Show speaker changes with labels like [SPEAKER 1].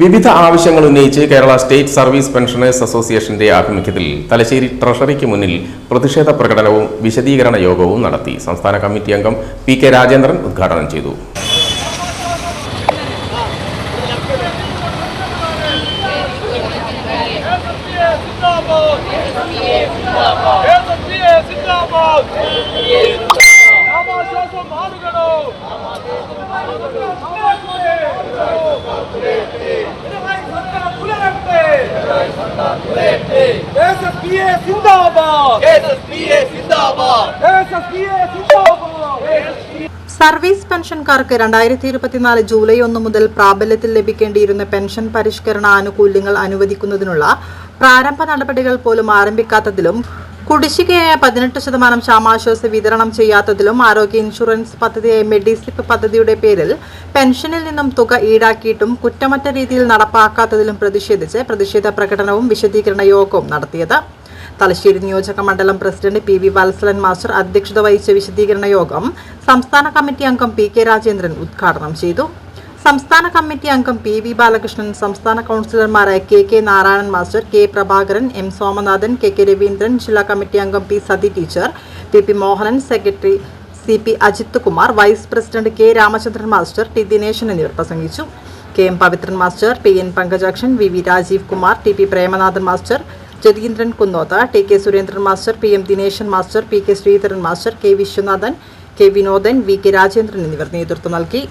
[SPEAKER 1] വിവിധ ആവശ്യങ്ങൾ ഉന്നയിച്ച് കേരള സ്റ്റേറ്റ് സർവീസ് പെൻഷനേഴ്സ് അസോസിയേഷന്റെ ആഭിമുഖ്യത്തിൽ തലശ്ശേരി ട്രഷറിക്ക് മുന്നിൽ പ്രതിഷേധ പ്രകടനവും വിശദീകരണ യോഗവും നടത്തി സംസ്ഥാന കമ്മിറ്റി അംഗം പി കെ രാജേന്ദ്രൻ ഉദ്ഘാടനം ചെയ്തു.
[SPEAKER 2] എസ്എസ്പിയെ സിന്ദാബാദ്. എസ്എസ്പിയെ സിന്ദാബാദ്.
[SPEAKER 3] സർവീസ് പെൻഷൻകാർക്ക് രണ്ടായിരത്തി ഇരുപത്തിനാല് ജൂലൈ ഒന്ന് മുതൽ പ്രാബല്യത്തിൽ ലഭിക്കേണ്ടിയിരുന്ന പെൻഷൻ പരിഷ്കരണ ആനുകൂല്യങ്ങൾ അനുവദിക്കുന്നതിനുള്ള പ്രാരംഭ നടപടികൾ പോലും ആരംഭിക്കാത്തതിലും കുടിശ്ശികയായ പതിനെട്ട് ശതമാനം ക്ഷാമാശ്വാസ വിതരണം ചെയ്യാത്തതിലും ആരോഗ്യ ഇൻഷുറൻസ് പദ്ധതിയായ മെഡിസിപ്പ് പദ്ധതിയുടെ പേരിൽ പെൻഷനിൽ നിന്നും തുക ഈടാക്കിയിട്ടും കുറ്റമറ്റ രീതിയിൽ നടപ്പാക്കാത്തതിലും പ്രതിഷേധിച്ച് പ്രതിഷേധ പ്രകടനവും വിശദീകരണ യോഗവും നടത്തിയത്. തലശ്ശേരി നിയോജക മണ്ഡലം president P V Valsalan master അധ്യക്ഷത വഹിച്ച വിശദീകരണ യോഗം സംസ്ഥാന കമ്മിറ്റി അംഗം പി കെ രാജേന്ദ്രൻ ഉദ്ഘാടനം ചെയ്തു. സംസ്ഥാന കമ്മിറ്റി അംഗം പി വി ബാലകൃഷ്ണൻ സംസ്ഥാന കൗൺസിലർമാരായ K K Narayanan master K Prabhakaran M Somanathan K K Raveendran ജില്ലാ കമ്മിറ്റി അംഗം P Sathi teacher P P Mohanan secretary C P Ajith Kumar vice president K Ramachandran master T Dineshan എന്നിവർ പ്രസംഗിച്ചു. K M Pavithran master P N Pankajakshan V V Rajeev Kumar T P Premanathan master Jatheendran Kunnoth T K Surendran master P M Dineshan master P K Sreedharan master K Viswanathan K Vinodan V K Rajendran എന്നിവർ നേതൃത്വം നൽകി.